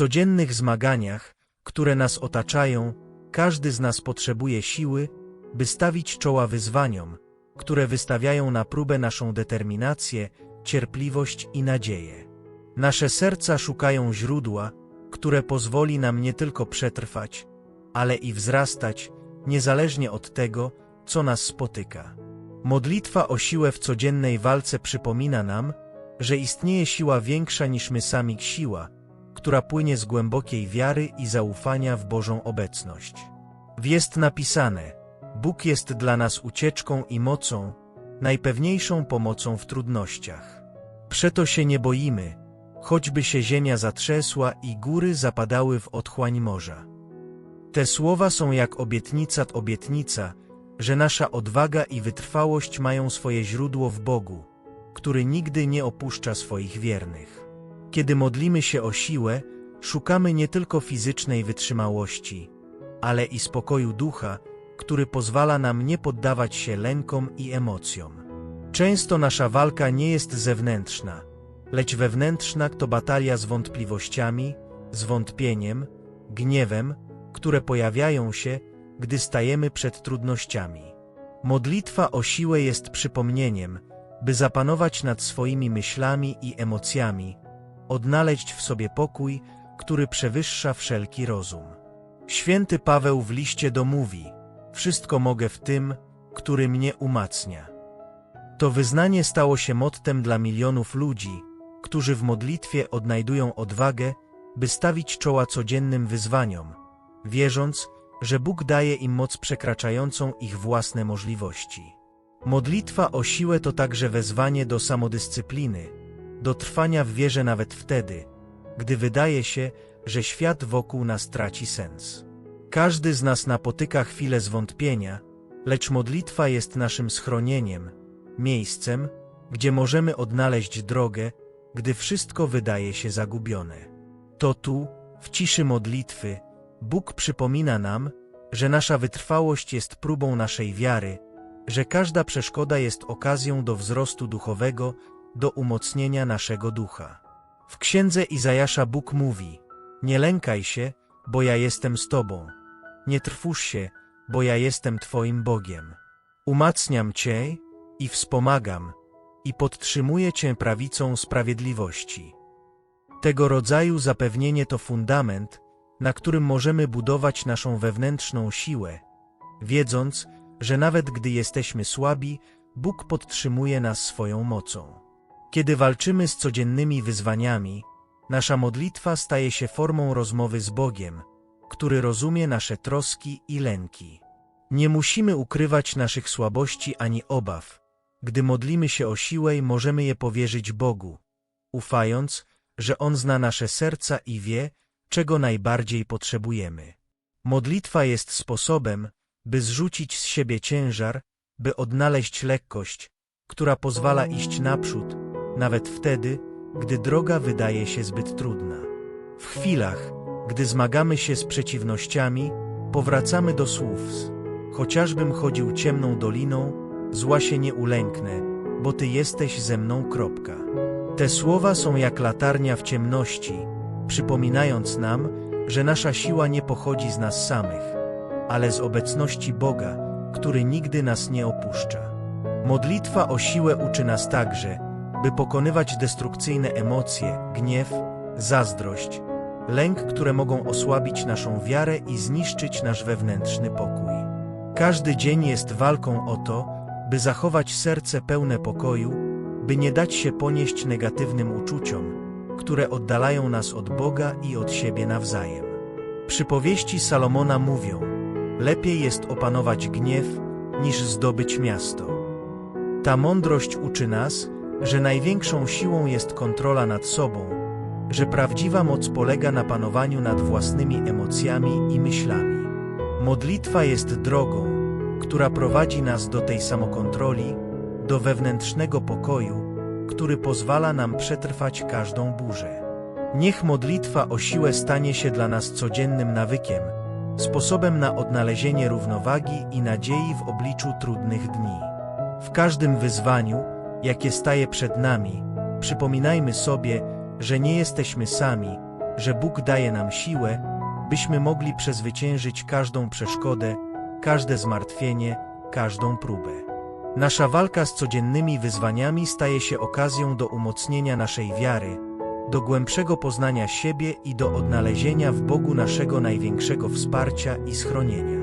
codziennych zmaganiach, które nas otaczają, każdy z nas potrzebuje siły, by stawić czoła wyzwaniom, które wystawiają na próbę naszą determinację, cierpliwość i nadzieję. Nasze serca szukają źródła, które pozwoli nam nie tylko przetrwać, ale i wzrastać, niezależnie od tego, co nas spotyka. Modlitwa o siłę w codziennej walce przypomina nam, że istnieje siła większa niż my sami siła, która płynie z głębokiej wiary i zaufania w Bożą obecność. Jest napisane: Bóg jest dla nas ucieczką i mocą, najpewniejszą pomocą w trudnościach. Przeto się nie boimy, choćby się ziemia zatrzesła i góry zapadały w otchłań morza. Te słowa są jak obietnica obietnica, że nasza odwaga i wytrwałość mają swoje źródło w Bogu, który nigdy nie opuszcza swoich wiernych. Kiedy modlimy się o siłę, szukamy nie tylko fizycznej wytrzymałości, ale i spokoju ducha, który pozwala nam nie poddawać się lękom i emocjom. Często nasza walka nie jest zewnętrzna, lecz wewnętrzna to batalia z wątpliwościami, zwątpieniem, gniewem, które pojawiają się, gdy stajemy przed trudnościami. Modlitwa o siłę jest przypomnieniem, by zapanować nad swoimi myślami i emocjami, odnaleźć w sobie pokój, który przewyższa wszelki rozum. Święty Paweł w liście do mówi: Wszystko mogę w tym, który mnie umacnia. To wyznanie stało się mottem dla milionów ludzi, którzy w modlitwie odnajdują odwagę, by stawić czoła codziennym wyzwaniom, wierząc, że Bóg daje im moc przekraczającą ich własne możliwości. Modlitwa o siłę to także wezwanie do samodyscypliny, do trwania w wierze nawet wtedy, gdy wydaje się, że świat wokół nas traci sens. Każdy z nas napotyka chwilę zwątpienia, lecz modlitwa jest naszym schronieniem, miejscem, gdzie możemy odnaleźć drogę, gdy wszystko wydaje się zagubione. To tu, w ciszy modlitwy, Bóg przypomina nam, że nasza wytrwałość jest próbą naszej wiary, że każda przeszkoda jest okazją do wzrostu duchowego, do umocnienia naszego ducha. W księdze Izajasza Bóg mówi: Nie lękaj się, bo ja jestem z Tobą. Nie trwóż się, bo ja jestem Twoim Bogiem. Umacniam Cię i wspomagam, i podtrzymuję Cię prawicą sprawiedliwości. Tego rodzaju zapewnienie to fundament, na którym możemy budować naszą wewnętrzną siłę, wiedząc, że nawet gdy jesteśmy słabi, Bóg podtrzymuje nas swoją mocą. Kiedy walczymy z codziennymi wyzwaniami, nasza modlitwa staje się formą rozmowy z Bogiem, który rozumie nasze troski i lęki. Nie musimy ukrywać naszych słabości ani obaw. Gdy modlimy się o siłę, możemy je powierzyć Bogu, ufając, że On zna nasze serca i wie, czego najbardziej potrzebujemy. Modlitwa jest sposobem, by zrzucić z siebie ciężar, by odnaleźć lekkość, która pozwala iść naprzód, nawet wtedy, gdy droga wydaje się zbyt trudna. W chwilach, gdy zmagamy się z przeciwnościami, powracamy do słów Chociażbym chodził ciemną doliną, zła się nie ulęknę, bo Ty jesteś ze mną. Kropka. Te słowa są jak latarnia w ciemności, przypominając nam, że nasza siła nie pochodzi z nas samych, ale z obecności Boga, który nigdy nas nie opuszcza. Modlitwa o siłę uczy nas także, by pokonywać destrukcyjne emocje, gniew, zazdrość, lęk, które mogą osłabić naszą wiarę i zniszczyć nasz wewnętrzny pokój. Każdy dzień jest walką o to, by zachować serce pełne pokoju, by nie dać się ponieść negatywnym uczuciom, które oddalają nas od Boga i od siebie nawzajem. Przypowieści Salomona mówią: Lepiej jest opanować gniew, niż zdobyć miasto. Ta mądrość uczy nas, że największą siłą jest kontrola nad sobą, że prawdziwa moc polega na panowaniu nad własnymi emocjami i myślami. Modlitwa jest drogą, która prowadzi nas do tej samokontroli, do wewnętrznego pokoju, który pozwala nam przetrwać każdą burzę. Niech modlitwa o siłę stanie się dla nas codziennym nawykiem, sposobem na odnalezienie równowagi i nadziei w obliczu trudnych dni. W każdym wyzwaniu, jakie staje przed nami, przypominajmy sobie, że nie jesteśmy sami, że Bóg daje nam siłę, byśmy mogli przezwyciężyć każdą przeszkodę, każde zmartwienie, każdą próbę. Nasza walka z codziennymi wyzwaniami staje się okazją do umocnienia naszej wiary, do głębszego poznania siebie i do odnalezienia w Bogu naszego największego wsparcia i schronienia.